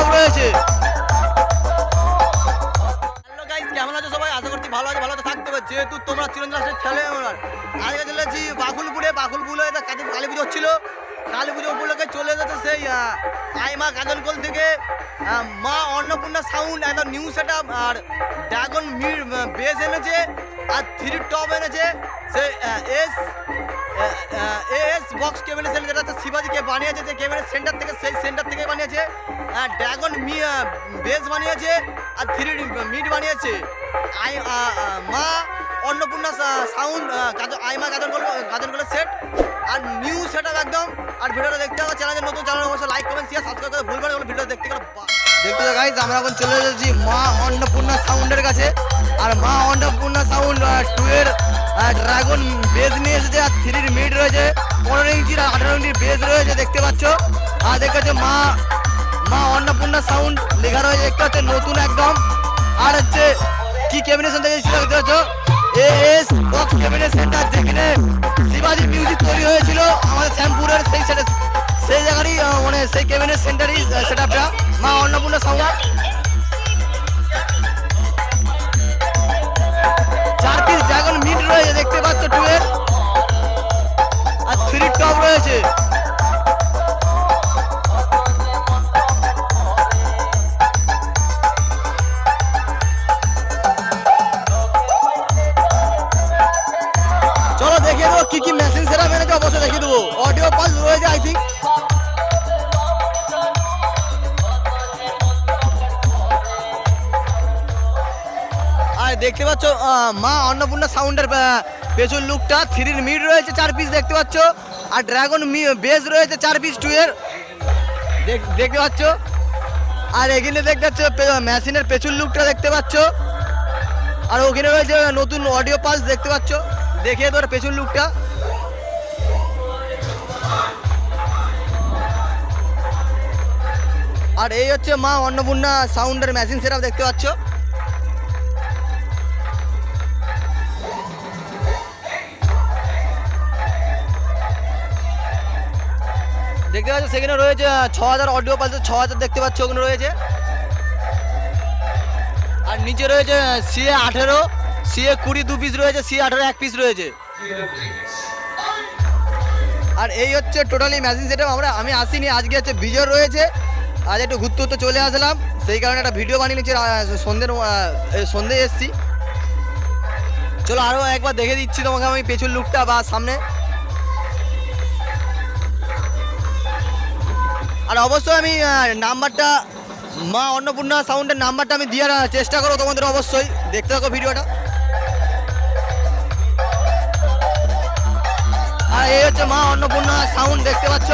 Top রয়েছে। কেমন আছো সবাই? আশা করছি ভালো আছে ভালো থাকতে হবে। যেহেতু তোমরা চিরঞ্জন আসলে ছেলে আমার। আজকে চলেছি বাকুলপুরে বাকুলপুরে কালী কালী পুজো হচ্ছিল। কালী পুজো উপলক্ষে চলে যেতে সেই আহ, আইমা গাজনকোল থেকে মা অন্নপূর্ণা সাউন্ড একদম নিউ সেট আর ড্রাগন মির বেস এনেছে আর থ্রি টপ এনেছে। সে এস এস বক্স সেন্টার যেটা বানিয়েছে যে ক্যাবিনেট সেন্টার থেকে, সেই সেন্টার থেকে বানিয়েছে। ড্রাগন মি বেস বানিয়েছে, আর থ্রি মিট বানিয়েছে। আই মা, অন্নপূর্ণা সাউন্ড আইমা গাজন গাজন করে সেট আর নিউ সেট একদম। আর ভিডিওটা দেখতে হবে চ্যানেলের নতুন চ্যানেল অবশ্যই লাইক কমেন্ট শেয়ার সাবস্ক্রাইব করে ভুলবেন না। ভিডিও দেখতে গেলে দেখতে তো গাইজ আমরা এখন চলে এসেছি মা অন্নপূর্ণা সাউন্ডের কাছে। আর মা অন্নপূর্ণা সাউন্ড টু এর ড্রাগন বেজ নিয়ে এসেছে, আর থ্রির মিড রয়েছে। পনেরো ইঞ্চির দেখতে মা মা অন্নপূর্ণা সাউন্ড লেখা রয়েছে দেখতে পাচ্ছ নতুন একদম, আর হচ্ছে কি ক্যাবিনেশন থেকে দেখতে পাচ্ছ? A S box cabinet centre যেখানে শিবাজি মিউজিক তৈরি হয়েছিল, আমাদের শ্যামপুরের সেই সেটা সেই জায়গারই মানে সেই ক্যাবিনেট সেন্টারই সেট আপটা মা অন্নপূর্ণা সাউন্ড চার পিস ড্রাগন মিট রয়েছে, দেখতে পাচ্ছ টু আর থ্রি টপ রয়েছে। আর দেখতে পাচ্ছ মা অন্নপূর্ণা সাউন্ডের পেছন লুকটা। থ্রির মিড রয়েছে, চার পিস দেখতে পাচ্ছ। আর ড্রাগন বেস রয়েছে, চার পিস টু এর। দেখ- দেখতে পাচ্ছ? আর এখানে দেখতে পাচ্ছ মেশিনের পেছন লুকটা দেখতে পাচ্ছ। আর ওখানে রয়েছে নতুন অডিও পাস দেখতে পাচ্ছ। দেখে তোর পেছন লুকটা। আর এই হচ্ছে মা অন্নপূর্ণা সাউন্ডের মেশিন সেটআপ দেখতে পাচ্ছ। দেখতে পাচ্ছ, সেখানে রয়েছে ছ হাজার অডিও পালসে ছ হাজার দেখতে পাচ্ছ, ওখানে রয়েছে। আর নিচে রয়েছে সিএ আঠেরো সিএ কুড়ি দু পিস রয়েছে সিএ আঠেরো এক পিস রয়েছে। আর এই হচ্ছে টোটালি ম্যাচিং সেটআপ আমরা, আমি আসিনি, আজকে হচ্ছে বিজয় রয়েছে। আজ একটু ঘুরতে ঘুরতে চলে আসলাম, সেই কারণে একটা ভিডিও বানিয়ে নিচ্ছি সন্ধ্যের সন্ধ্যে এসছি। চলো আরও একবার দেখে দিচ্ছি তোমাকে আমি পেছন লুকটা বা সামনে। আর অবশ্যই আমি নাম্বারটা, মা অন্নপূর্ণা সাউন্ডের নাম্বারটা আমি দিয়ে চেষ্টা করো তোমাদের অবশ্যই। দেখতে থাকো ভিডিওটা। আর এই হচ্ছে মা অন্নপূর্ণা সাউন্ড, দেখতে পাচ্ছ?